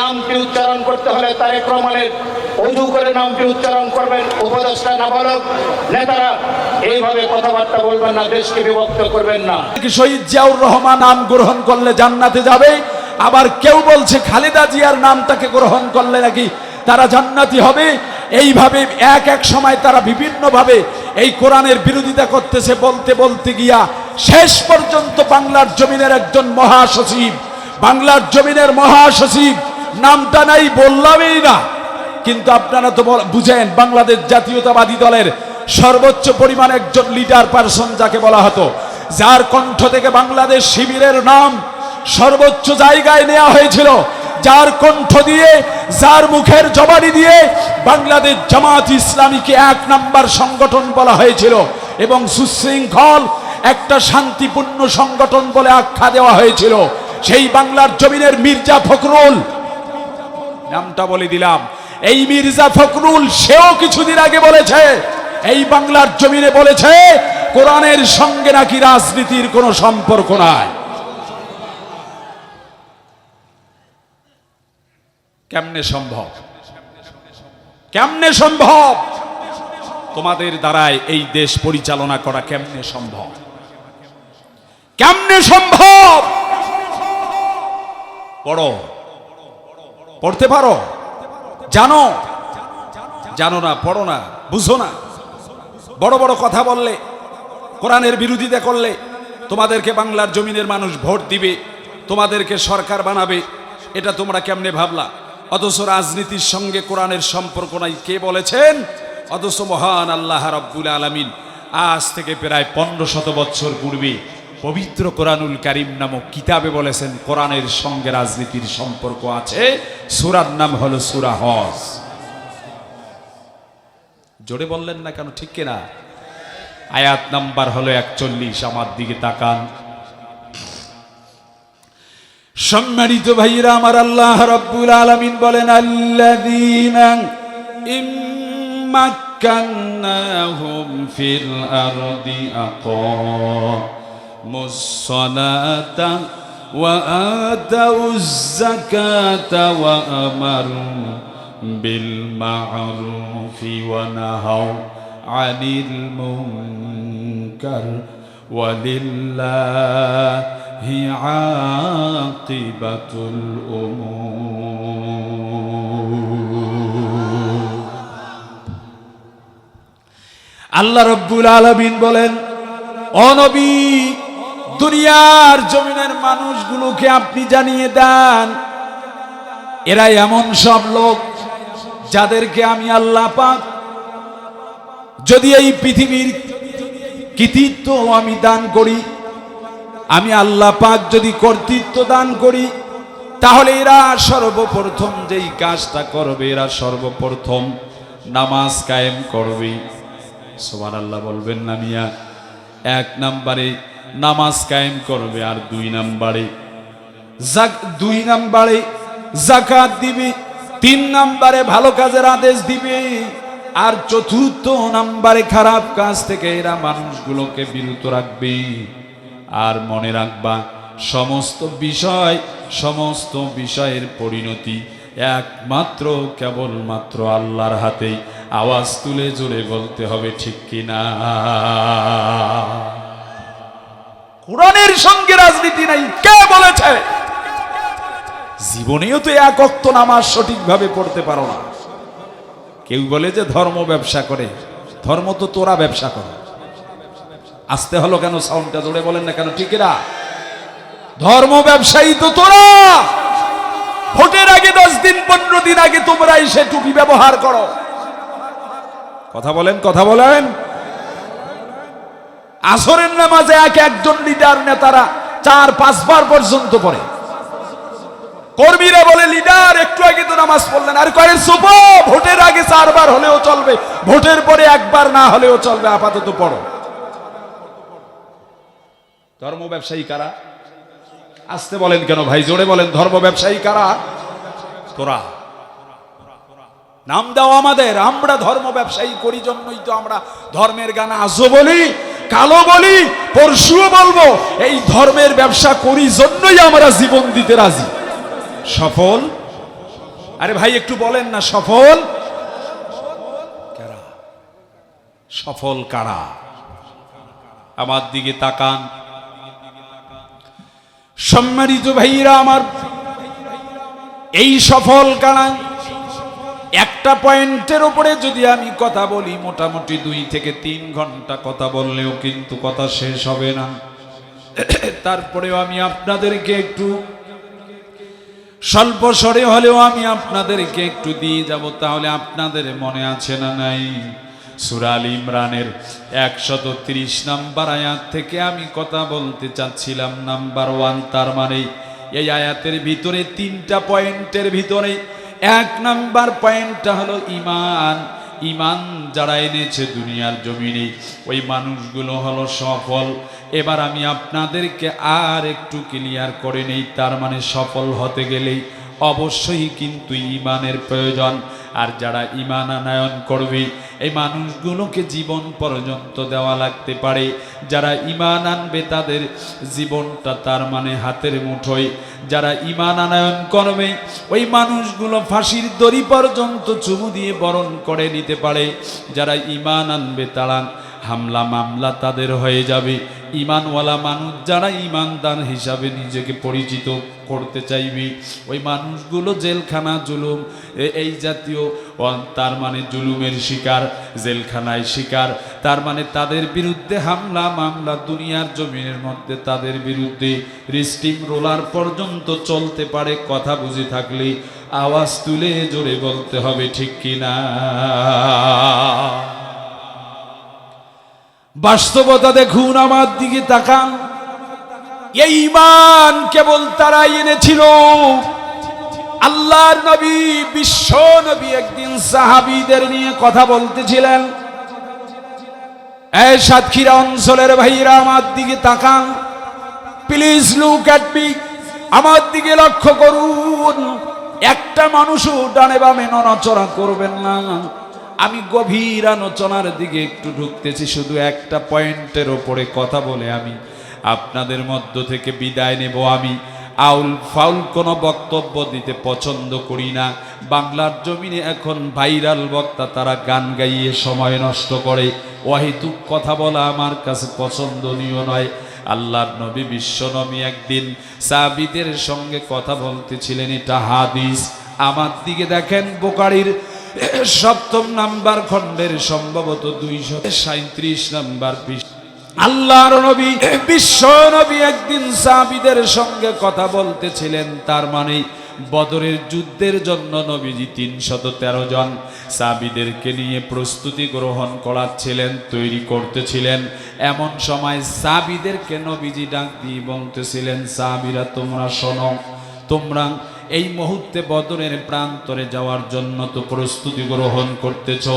নামটি উচ্চারণ করতে হলে তারেক রহমানের অজু করে নামটি উচ্চারণ করবেন। উপদেষ্টা, নাবালক, নেতারা, এইভাবে কথাবার্তা বলবেন না, দেশকে বিভক্ত করবেন না। শহীদ জিয়াউর রহমান নাম গ্রহণ করলে জান্নাতে যাবে? আবার কেউ বলছে খালেদা জিয়ার নামটাকে গ্রহণ করলে নাকি তারা জান্নাতি হবে? এইভাবে এক এক সময় তারা বিভিন্নভাবে এই কোরআনের বিরোধিতা করতেছে, বলতে বলতে গিয়া শেষ পর্যন্ত বাংলার জমিনের একজন মহাসচিব, বাংলার জমিনের মহাসচিব নামটা নাই বললামই না। কিন্তু আপনারা তো বুঝেন, বাংলাদেশ জাতীয়তাবাদী দলের সর্বোচ্চ পরিমাণ একজন লিডার পারসন যাকে বলা হতো, যার কণ্ঠ থেকে বাংলাদেশ শিবিরের নাম সর্বোচ্চ জায়গায় নেওয়া হয়েছিল, যার কণ্ঠ দিয়ে, যার মুখের জবানি দিয়ে বাংলাদেশ জামাত ইসলামীকে এক নাম্বার সংগঠন বলা হয়েছিল এবং সুশৃঙ্খল একটা শান্তিপূর্ণ সংগঠন বলে আখ্যা দেওয়া হয়েছিল। সেই বাংলার জমিনের মির্জা ফখরুল নামটা বলে দিলাম। এই মির্জা ফখরুল, সেও কিছুদিন আগে বলেছে, এই বাংলার জমিনে বলেছে, কোরআনের সঙ্গে নাকি রাজনীতির কোনো সম্পর্ক নাই। কেমনে সম্ভব? কেমনে সম্ভব? তোমাদের দ্বারায় এই দেশ পরিচালনা করা কেমনে সম্ভব? কেমনে সম্ভব? পড়ো পড়তে পারো। জানো। জানো না, পড়ো না, বুঝো না। বড় বড় কথা বললে, কোরআনের বিরোধিতা করলে তোমাদেরকে বাংলার জমিনের মানুষ ভোট দিবে, তোমাদেরকে সরকার বানাবে, এটা তোমরা কেমনে ভাবলা? অথচ রাজনীতির সঙ্গে কোরআনের সম্পর্ক নাই, কে বলেছেন? অথচ মহান আল্লাহ রব্বুল আলমিন। আজ থেকে প্রায় পনেরো শত বৎসর পূর্বে পবিত্র কোরআনুল কারিম নামক কিতাবে বলেছেন, কোরআনের সঙ্গে রাজনীতির সম্পর্ক আছে, সুরার নাম হলো সুরা হজ। জোরে বললেন না কেন, ঠিক কিনা? আয়াত নাম্বার হলো একচল্লিশ, আমার দিকে তাকান। সম্মানিত ভাইরা আমার আল্লাহ রব্বুল আলামিন বলেন, আল্লাযীনা ইম্মাক্কান্নাহুম ফিল আরদি আকামুস সালাতা ওয়া আতাউজ যাকাতা ওয়া আমারু বিল মা'রুফি ওয়া নাহাউ আনিল মুনকার ولله عاقبة الأمور আল্লাহ রব্বুল আলমিন বলেন অনবী দুনিয়ার জমিনের মানুষগুলোকে আপনি জানিয়ে দেন। এরা এমন সব লোক যাদেরকে আমি আল্লাহ পাক যদি এই পৃথিবীর কৃতিত্ব আমি দান করি, আমি আল্লাহ পাক যদি কর্তৃত্ব দান করি, তাহলে এরা সর্বপ্রথম যেই কাজটা করবে, এরা সর্বপ্রথম নামাজ কায়েম করবে। সোমান আল্লাহ বলবেন না মিয়া, এক নাম্বারে নামাজ কায়েম করবে আর দুই নাম্বারে। দুই নাম্বারে জাকাত দিবে, তিন নাম্বারে ভালো কাজের আদেশ দিবে, আর চতুর্থ নাম্বারে খারাপ কাজ থেকে এরা মানুষগুলোকে বিরত রাখবে। আর মনে রাখবা, সমস্ত বিষয়, সমস্ত বিষয়ের পরিণতি একমাত্র, কেবলমাত্র আল্লাহর হাতেই। আওয়াজ তুলে জোরে বলতে হবে, ঠিক কিনা? কোরআনের সঙ্গে রাজনীতি নাই। কে বলেছে? জীবনেও তো এক অক্ত নামাজ সঠিকভাবে পড়তে পারো না। কেউ বলে যে ধর্ম ব্যবসা করে। ধর্ম তো তোরা ব্যবসা করে। আসতে হলো কেন? সাউন্ডটা জোরে বলেন না কেন? ঠিকেরা ধর্ম ব্যবসায়ী তো তোরা! ভোটের আগে দশ দিন, পনেরো দিন আগে তোমরা এসে টুপি ব্যবহার করো। কথা বলেন কথা বলেন। আসরের নামাজে এক একজন লিডার নেতারা চার, পাঁচবার পর্যন্ত পড়ে। কর্মীরা বলে, লিডার, একটু আগে তো নামাজ পড়লেন। আর কয়েক সুপ ভোটের আগে চারবার হলেও চলবে। ভোটের পরে একবার না হলেও চলবে, আপাতত পড়ো। ধর্ম ব্যবসায়ী কারা? আসতে বলেন কেন ভাই, জোরে বলেন, ধর্ম ব্যবসায়ী কারা? তোরা। নাম দাও আমাদের, আমরা ধর্ম ব্যবসায়ী, করি জন্যই তো আমরা ধর্মের গান আজও বলি। কালো বলি, পরশুও বলব, এই ধর্মের ব্যবসা করি জন্যই আমরা জীবন দিতে রাজি। সফল? আরে ভাই, একটু বলেন না, সফল? সফল কারা? আমার দিকে তাকান। সম্মানিত ভাইরা আমার, এই সফল কারা? একটা পয়েন্টের উপরে যদি আমি কথা বলি, মোটামুটি দুই থেকে তিন ঘণ্টা কথা বললেও কিন্তু কথা শেষ হবে না। তারপরেও আমি আপনাদেরকে একটু স্বল্প স্বরে হলেও আমি আপনাদেরকে একটু দিয়ে যাব, তাহলে আপনাদের মনে আছে না নাই? সুরাল ইমরানের একশত তিরিশ নাম্বার আয়াত থেকে আমি কথা বলতে চাচ্ছিলাম। নাম্বার ওয়ান, তার মানে এই আয়াতের ভিতরে তিনটা পয়েন্টের ভিতরে এক নাম্বার পয়েন্টটা হলো ইমান। ইমান যারা এনেছে দুনিয়ার জমিনে, ওই মানুষগুলো হলো সফল। এবার আমি আপনাদেরকে আর একটু ক্লিয়ার করে নেই, তার মানে সফল হতে গেলেই অবশ্যই কিন্তু ইমানের প্রয়োজন। আর যারা ইমান আনায়ন করবে, এই মানুষগুলোকে জীবন পর্যন্ত দেওয়া লাগতে পারে। যারা ইমান আনবে, তাদের জীবনটা তার মানে হাতের মুঠোয়। যারা ইমান আনায়ন করবে, ওই মানুষগুলো ফাঁসির দড়ি পর্যন্ত চুমু দিয়ে বরণ করে নিতে পারে। যারা ইমান আনবে, তারা হামলা মামলা তাদের হয়ে যাবে। ইমানওয়ালা মানুষ যারা ইমানদার হিসাবে নিজেকে পরিচিত করতে চাইবে, ওই মানুষগুলো জেলখানা জুলুম এই জাতীয় তার মানে জুলুমের শিকার, জেলখানায় শিকার, তার মানে তাদের বিরুদ্ধে হামলা, মামলা দুনিয়ার জমিনের মধ্যে তাদের বিরুদ্ধে রিস্টিম রোলার পর্যন্ত চলতে পারে কথা বুঝে থাকলে আওয়াজ তুলে জোরে বলতে হবে, ঠিক কিনা? বাস্তবতা দেখুন আমার দিকে তাকান। এই ইমান কেবল তারাই এনেছিল। আল্লাহর নবী, বিশ্ব নবী একদিন সাহাবিদের নিয়ে কথা বলতেছিলেন। এই সাতক্ষীরা অঞ্চলের ভাইরা আমার দিকে তাকান। প্লিজ লুক অ্যাট মি আমার দিকে লক্ষ্য করুন। একটা মানুষও ডানে বামে নড়াচড়া করবেন না। আমি গভীর আলোচনার দিকে একটু ঢুকতেছি, শুধু একটা পয়েন্টের ওপরে কথা বলে আমি আপনাদের মধ্য থেকে বিদায় নেব। আমি আউল ফাউল কোনো বক্তব্য দিতে পছন্দ করি না। বাংলার জমিনে এখন ভাইরাল বক্তা, তারা গান গাইয়ে সময় নষ্ট করে। অহেতুক কথা বলা আমার কাছে পছন্দনীয় নয়। আল্লাহর নবী বিশ্ব নবী একদিন সাবিদের সঙ্গে কথা বলতেছিলেন, এটা হাদিস। আমার দিকে দেখেন বোকারির সপ্তম নাম্বার খণ্ডের সম্ভবত দুইশো সাঁত্রিশ নাম্বার আল্লাহর নবী, বিশ্ব নবী একদিন সাবিদের সঙ্গে কথা বলতেছিলেন, তার মানে বদরের যুদ্ধের জন্য নবীজি তিনশত তেরো জন সাবিদেরকে নিয়ে প্রস্তুতি গ্রহণ করাচ্ছিলেন, তৈরি করতেছিলেন। এমন সময় সাবিদেরকে নবীজি ডাক দিয়ে বলতেছিলেন সাবিরা তোমরা শোনো, তোমরা এই মুহূর্তে বদরের প্রান্তরে যাওয়ার জন্য তো প্রস্তুতি গ্রহণ করতেছ।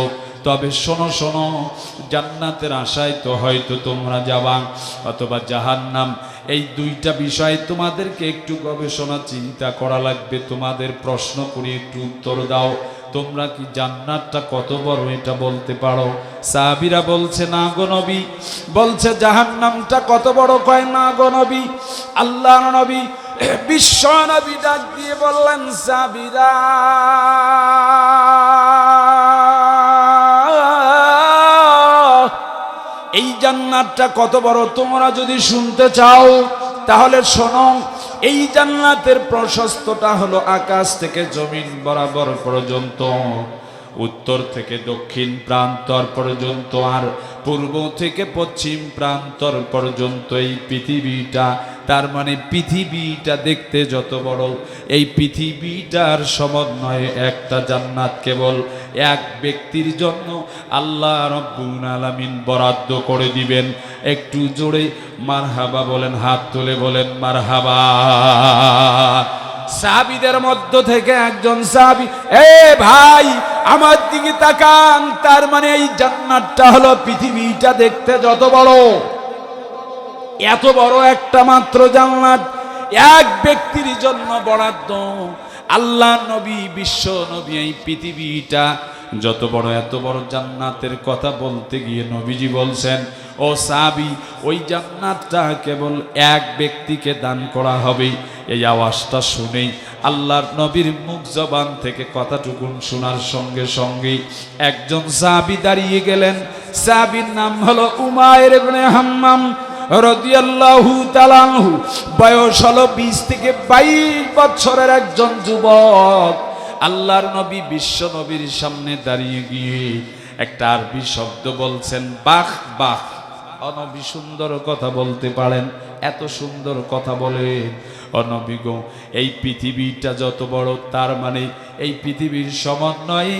তবে শোনো শোনো, জান্নাতের আশায় তো হয়তো তোমরা যাবা অথবা জাহান্নাম। এই দুইটা বিষয় তোমাদেরকে একটু গবেষণা, চিন্তা করা লাগবে। তোমাদের প্রশ্ন করে একটু উত্তর দাও। তোমরা কি জান্নাতটা কত বড় এটা বলতে পারো? সাহাবিরা বলছে, না গো নবী। বলছে, জাহান্নামটা কত বড়? কয়, না গো নবী। আল্লাহ নবী বিশ্ব নবী ডাক দিয়ে বললেন এই জান্নাতটা কত বড়? তোমরা যদি শুনতে চাও, তাহলে শোনো, এই জান্নাতের প্রশস্তটা হলো আকাশ থেকে জমিন বরাবর পর্যন্ত, উত্তর থেকে দক্ষিণ প্রান্তর পর্যন্ত, আর পূর্ব থেকে পশ্চিম প্রান্তর পর্যন্ত এই পৃথিবীটা তার মানে পৃথিবীটা দেখতে যত বড়, এই পৃথিবীটার সমন্বয়ে একটা জান্নাত কেবল এক ব্যক্তির জন্য আল্লাহ রব্বুল আলামিন বরাদ্দ করে দিবেন। একটু জোরে মারহাবা বলেন, হাত তুলে বলেন, মারহাবা। সাহাবিদের মধ্য থেকে একজন সাহাবি, এ ভাই, আমার দিকে তাকান। তার মানে এই জান্নাতটা হলো পৃথিবীটা দেখতে যত বড়। এত বড় একটা মাত্র জান্নাত। এক ব্যক্তির জন্য বরাদ্দ। আল্লাহ নবী, বিশ্ব নবী, এই পৃথিবীটা। যত বড়, এত বড় জান্নাতের কথা বলতে গিয়ে নবীজি বলছেন, ও সাবি ওই জান্নাতটা কেবল এক ব্যক্তিকে দান করা হবে। এই আওয়াজটা শুনেই আল্লাহর নবীর মুখ জবান থেকে কথাটুকুন শোনার সঙ্গে সঙ্গে একজন সাবি দাঁড়িয়ে গেলেন। সাহাবির নাম হলো উমায়ের হাম্মাম। রাদিয়াল্লাহু তাআলাহু বয়স হলো 20 থেকে 22 বছরের একজন যুবক। আল্লাহর নবী বিশ্ব নবীর সামনে দাঁড়িয়ে গিয়ে একটা আরবি শব্দ বলছেন, বাহ বাহ। অনবী সুন্দর কথা বলতে পারেন, এত সুন্দর কথা বলেন অনবিগ এই পৃথিবীটা যত বড়, তার মানে এই পৃথিবীর সমন্বয়ে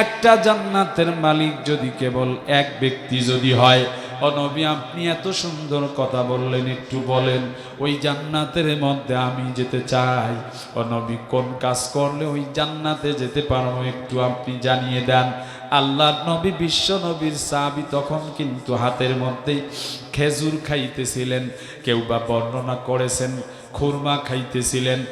একটা জান্নাতের মালিক যদি কেবল এক ব্যক্তি যদি হয় অনবী আপনি এত সুন্দর কথা বললেন, একটু বলেন, ওই জান্নাতের মধ্যে আমি যেতে চাই। অনবী কোন কাজ করলে ওই জান্নাতে যেতে পারব একটু আপনি জানিয়ে দেন। আল্লাহ নবী, বিশ্ব নবীর সাবি তখন কিন্তু হাতের মধ্যেই খেজুর খাইতেছিলেন, কেউ বা বর্ণনা করেছেন, খুরমা খাইতেছিলেন।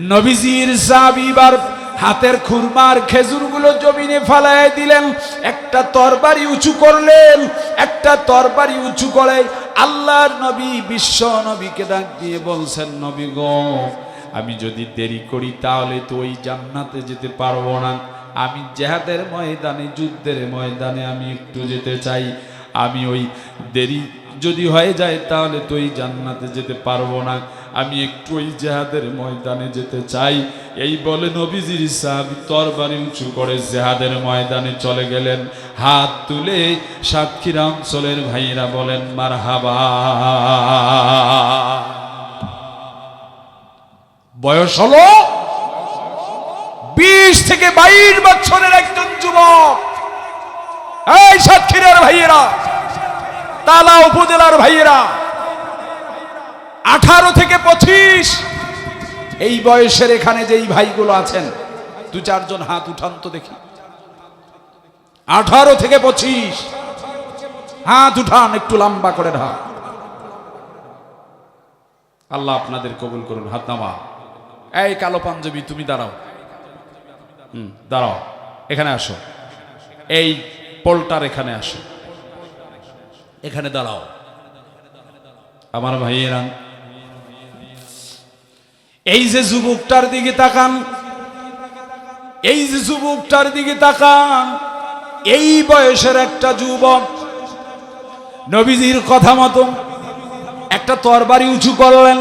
নবীজির সাবিবার হাতের খুরমার খেজুরগুলো জমিনে ফালাই দিলেন। একটা তরবারি উঁচু করলেন, একটা তরবারি উঁচু করে আল্লাহর নবী, বিশ্ব নবীকে ডাক দিয়ে বলছেন, নবী গো, আমি যদি দেরি করি তাহলে তো ওই জান্নাতে যেতে পারব না। আমি জেহাদের ময়দানে, যুদ্ধের ময়দানে আমি একটু যেতে চাই। আমি ওই দেরি যদি হয়ে যায় তাহলে তো ওই জান্নাতে যেতে পারব না। আমি একটু ওই জেহাদের ময়দানে যেতে চাই। এই বলে নবীজির সাহাবি তরবারি উঁচু করে জেহাদের ময়দানে চলে গেলেন। হাত তুলে সাতক্ষীরা অঞ্চলের ভাইয়েরা বলেন মার হাবা বয়স হলো বিশ থেকে বাইশ বছরের একজন যুবক। এই সাতক্ষীরার ভাইয়েরা, তালা উপজেলার ভাইয়েরা আঠারো থেকে পঁচিশ। এই বয়সের এখানে যেই ভাইগুলো আছেন, দু চারজন হাত উঠান তো দেখি। আঠারো থেকে পঁচিশ। হাত উঠান, একটু লম্বা করে ঢাক আল্লাহ আপনাদের কবুল করুন, হাত নামা এই কালো পাঞ্জাবি, তুমি দাঁড়াও। হুম, দাঁড়াও, এখানে আসো। এই পোলটার এখানে আসো। এখানে দাঁড়াও। আমার ভাইয়েরা এই যে যুবকটার দিকে তাকান, এই যে যুবকটার দিকে তাকান, এই বয়সের একটা যুবক, নবীজির কথা মতো একটা তরবারি উঁচু করলেন,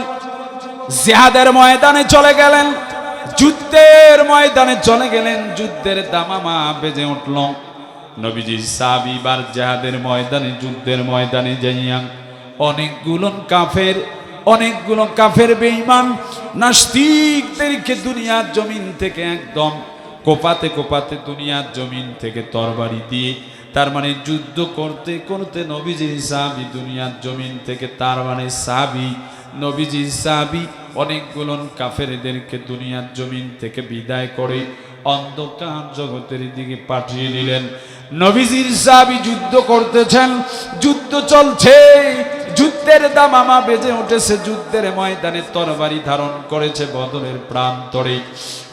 জেহাদের ময়দানে চলে গেলেন, যুদ্ধের ময়দানে চলে গেলেন, যুদ্ধের দামামা বেজে উঠল। নবীজি সাবিবার জেহাদের ময়দানে, যুদ্ধের ময়দানে যাইয়া অনেকগুলো কাফের অনেকগুলো কাফের বেঈমান নাস্তিকদেরকে দুনিয়ার জমিন থেকে একদম কোপাতে কোপাতে দুনিয়ার জমিন থেকে তরবারি দিয়ে, তার মানে যুদ্ধ করতে করতে নবীজির সাহাবি দুনিয়ার জমিন থেকে, তার মানে সাহাবি নবীজির সাহাবি অনেকগুলো কাফেরদেরকে দুনিয়ার জমিন থেকে বিদায় করে অন্ধকার জগতের দিকে পাঠিয়ে দিলেন। নবীজির সাহাবি যুদ্ধ করতেছেন, যুদ্ধ চলছে, যুদ্ধের দামামা বেজে উঠেছে, যুদ্ধের ময়দানে তরবারি ধারণ করেছে বদলের প্রান্তরে।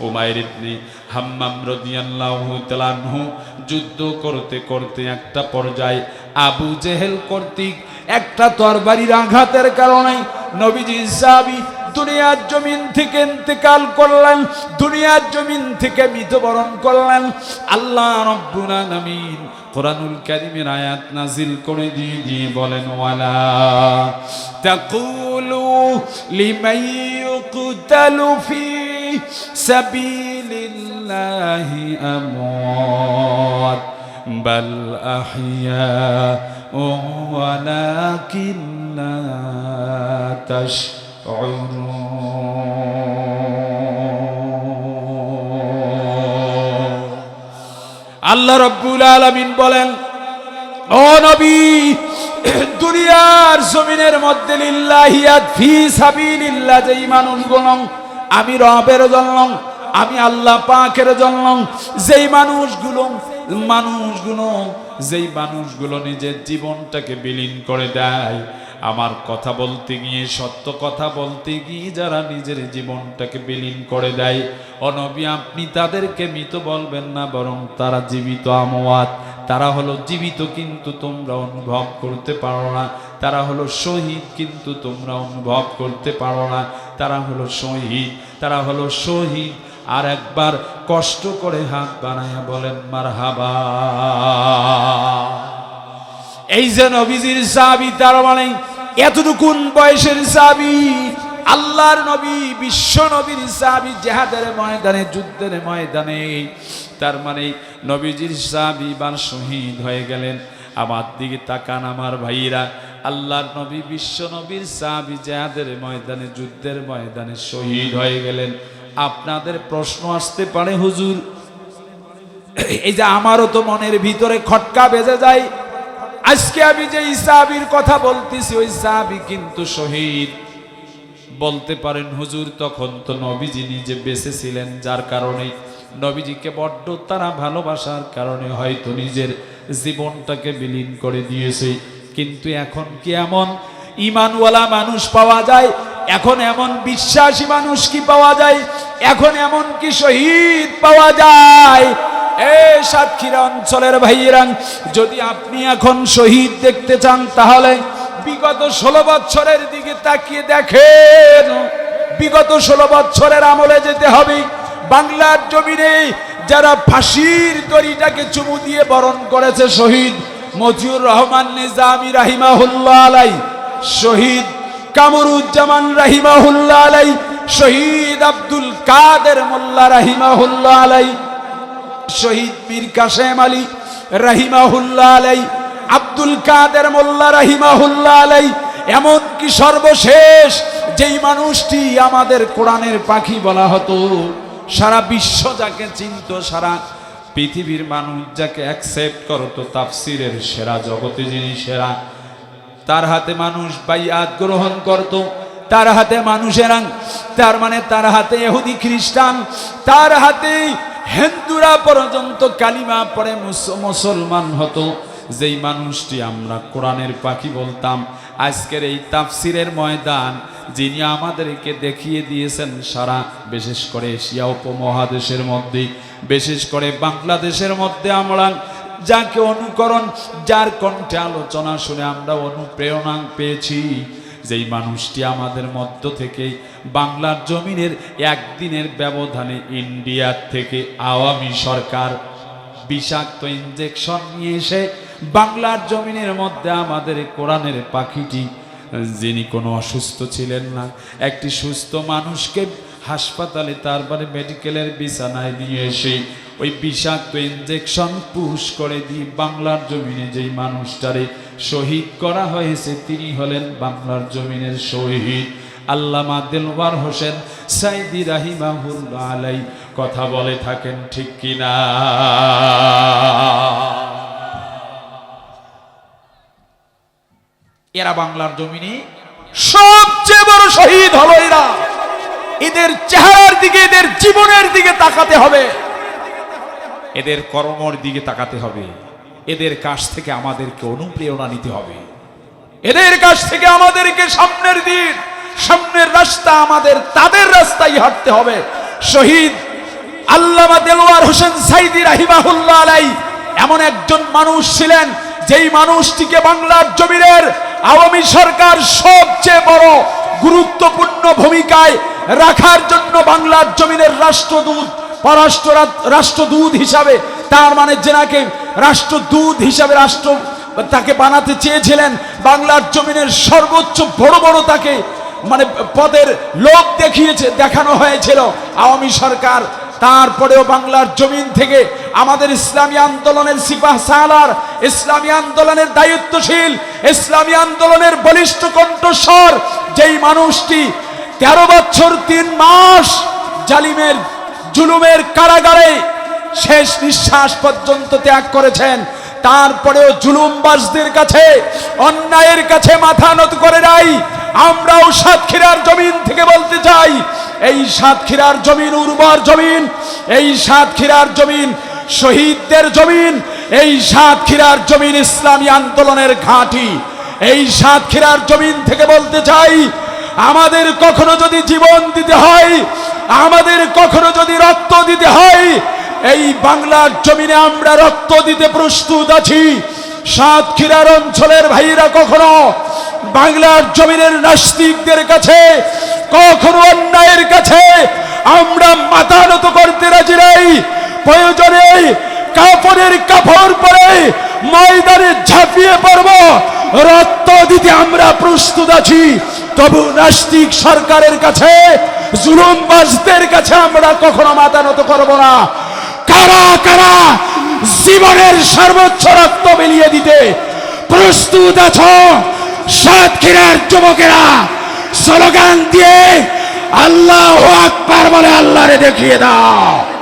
উমায়ের ইবনে হাম্মাম রাদিয়াল্লাহু তাআলাহু যুদ্ধ করতে করতে একটা পর্যায়ে আবু জেহেল কর্তৃক একটা তরবারির আঘাতের কারণে নবীজি সাহাবী দুনিয়ার জমিন থেকে ইন্তেকাল করলেন দুনিয়ার জমিন থেকে মৃত্যুবরণ করলেন আল্লাহ রব্বুল আলামিন কোরআনুল কারীমের আয়াত নাজিল করে দিয়ে দিয়ে বলেন ওয়ালা তাকুলু লিমান ইউকতালু ফি সাবিলিল্লাহি আমওয়াত বাল আহইয়া ولكن لا تشعرون আল্লাহ রব্বুল আলামিন বলেন, ও নবী, দুনিয়ার জমিনের মধ্যে আমি রবের জন্য আমি আল্লাহ পাকের জন্য যেই মানুষগুলো মানুষগুলো যেই মানুষগুলো নিজের জীবনটাকে বিলীন করে দেয়। আমার কথা বলতে গিয়ে, সত্য কথা বলতে গিয়ে যারা নিজের জীবনটাকে বিলীন করে দেয়, অনবী আপনি তাদেরকে মৃত বলবেন না, বরং তারা জীবিত আমওয়াত। তারা হলো জীবিত কিন্তু তোমরা অনুভব করতে পারো না। তারা হলো শহীদ কিন্তু তোমরা অনুভব করতে পারো না। তারা হলো শহীদ, তারা হলো শহীদ। আর একবার কষ্ট করে হাত বানায়া বলেন মার হাবা এই যে নবীজির সাবি তার মানে এতটুকুন বয়সের সাবি আল্লাহর নবী, বিশ্ব নবীর সাবি জেহাদের ময়দানে, যুদ্ধের ময়দানে। তার মানে নবীজির সাবি বার শহীদ হয়ে গেলেন। আমার দিকে তাকান আমার ভাইরা আল্লাহর নবী, বিশ্ব নবীর সাবি জেহাদের ময়দানে, যুদ্ধের ময়দানে শহীদ হয়ে গেলেন। আপনাদের প্রশ্ন আসতে পারে, হুজুর? এই যে আমারও তো মনের ভিতরে খটকা বেজে যায় আজকে আমি যে ইসাবির কথা বলতেছি, ওই সাহাবি কিন্তু শহীদ। বলতে পারেন, হুজুর, তখন তো নবীজি নিজে বেঁচে ছিলেন যার কারণে নবীজিকে বড্ড তারা ভালোবাসার কারণে হয়তো নিজের জীবনটাকে বিলীন করে দিয়েছে। কিন্তু এখন কি এমন? ইমানওয়ালা মানুষ পাওয়া যায়, এখন এমন বিশ্বাসী মানুষ কি পাওয়া যায়? এখন এমন কি শহীদ পাওয়া যায়? এ সাতক্ষীরা অঞ্চলের ভাইয়েরা, যদি আপনি এখন শহীদ দেখতে চান, তাহলে বিগত ষোলো বছরের দিকে তাকিয়ে দেখেন। বিগত ষোলো বছরের আমলে যেতে হবে। বাংলার জমিনে যারা ফাঁসির দড়িটাকে চুমু দিয়ে বরণ করেছে শহীদ মজিউর রহমান নিজামি রাহিমাহুল্লাহ আলাই, শহীদ কামরুজ্জামান রাহিমাহুল্লাহ আলাই, শহীদ আব্দুল কাদের মোল্লা রাহিমাহুল্লাহ আলাই শহীদ মীর কাসেম আলী রাহিমাহুল্লাহ আলাই, আব্দুল কাদের মোল্লা রাহিমাহুল্লাহ আলাই, এমনকি সর্বশেষ যেই মানুষটি আমাদের কোরআনের পাখি বলা হতো, সারা বিশ্ব যাকে চিনত, সারা পৃথিবীর মানুষ যাকে অ্যাকসেপ্ট করতো, তাফসিরের সেরা জগতে যিনি সেরা, তার হাতে মানুষ বাইয়াত গ্রহণ করত, তার হাতে মানুষেরা, তার মানে তার হাতে এহুদি খ্রিস্টান, তার হাতে হিন্দুরা পর্যন্ত কালিমা পরে মুস- মুসলমান হতো। যেই মানুষটি আমরা কোরআনের পাখি বলতাম, আজকের এই তাফসিরের ময়দান যিনি আমাদেরকে দেখিয়ে দিয়েছেন সারা বিশেষ করে এশিয়া উপমহাদেশের মধ্যে, বিশেষ করে বাংলাদেশের মধ্যে আমরা যাকে অনুকরণ, যার কণ্ঠে আলোচনা শুনে আমরা অনুপ্রেরণা পেয়েছি। যেই মানুষটি আমাদের মধ্য থেকে বাংলার জমিনের একদিনের ব্যবধানে ইন্ডিয়ার থেকে আওয়ামী সরকার বিষাক্ত ইঞ্জেকশন নিয়ে এসে বাংলার জমিনের মধ্যে আমাদের কোরআনের পাখিটি, যিনি কোনো অসুস্থ ছিলেন না, একটি সুস্থ মানুষকে হাসপাতালে তারপরে মেডিকেলের বিছানায় নিয়ে এসে ওই বিষাক্ত ইঞ্জেকশন পুশ করে দিয়ে বাংলার জমিনে যেই মানুষটারে শহীদ করা হয়েছে তিনি হলেন বাংলার জমিনের শহীদ। আল্লামা দিলওয়ার হোসেন সাইদি রাহিমাহুল্লাহ আলাই কথা বলে থাকেন ঠিক কিনা? এরা বাংলার জমিনে সবচেয়ে বড় শহীদ হলো এরা। এদের চেহারার দিকে, এদের জীবনের দিকে তাকাতে হবে। এদের কর্মর দিকে তাকাতে হবে। এদের কাছ থেকে আমাদেরকে অনুপ্রেরণা নিতে হবে। এদের কাছ থেকে আমাদেরকে সামনের দিক সামনের রাস্তা আমাদের, তাদের রাস্তায় হাঁটতে হবে। শহীদ আল্লামা দেলোয়ার হোসেন সাইদি রাহিমাহুল্লাহ আলাই এমন একজন মানুষ ছিলেন, যেই মানুষটিকে বাংলার জমিনের আওয়ামী সরকার সবচেয়ে বড় গুরুত্বপূর্ণ ভূমিকায় রাখার জন্য বাংলার জমিনের রাষ্ট্রদূত, পররাষ্ট্র রাষ্ট্রদূত হিসাবে, তার মানে জেনাকে রাষ্ট্রদূত হিসাবে রাষ্ট্র তাকে বানাতে চেয়েছিলেন। বাংলার জমিনের সর্বোচ্চ বড় বড় তাকে মানে পদের লোক দেখিয়েছে, দেখানো হয়েছিল। আওয়ামী সরকার, তারপরেও বাংলার জমিন থেকে আমাদের ইসলামী আন্দোলনের সিপাহ সালার, ইসলামী আন্দোলনের দায়িত্বশীল, ইসলামী আন্দোলনের বলিষ্ঠ কণ্ঠস্বর, যেই মানুষটি তেরো বছর তিন মাস জালিমের, জুলুমের কারাগারে শেষ নিঃশ্বাস পর্যন্ত ত্যাগ করেছেন। তারপরেও জুলুমবাজদের কাছে, অন্যায়ের কাছে মাথা নত করে নাই। আমরাও সাতক্ষীরার জমিন থেকে বলতে চাই, এই সাতক্ষীরার জমিন উর্বর জমিন, এই সাতক্ষীরার জমিন শহীদদের জমিন, এই সাতক্ষীরার জমিন ইসলামী আন্দোলনের ঘাঁটি। এই সাতক্ষীরার জমিন থেকে বলতে চাই, আমাদের কখনো যদি জীবন দিতে হয়, আমাদের কখনো যদি রক্ত দিতে হয় এই বাংলার জমিনে আমরা রক্ত দিতে প্রস্তুত আছি। সাতক্ষীরার অঞ্চলের ভাইরা কখনো বাংলার জমিনের নাস্তিকদের কাছে, কখনো অন্যায়ের কাছে আমরা মাথা নত করতে রাজি নাই। প্রয়োজনে কাপড়ের কাপড় পরে ময়দানে ঝাঁপিয়ে পড়ব। রক্ত দিতে আমরা প্রস্তুত আছি। তবু নাস্তিক সরকারের কাছে, জুলুমবাজদের কাছে আমরা কখনো মাথা নত করব না। কারা কারা? জীবনের সর্বোচ্চ রক্ত মিলিয়ে দিতে প্রস্তুত আছো? সাতক্ষীরার যুবকেরা, স্লোগান দিয়ে আল্লাহ আকবার বলে আল্লাহরে দেখিয়ে দাও।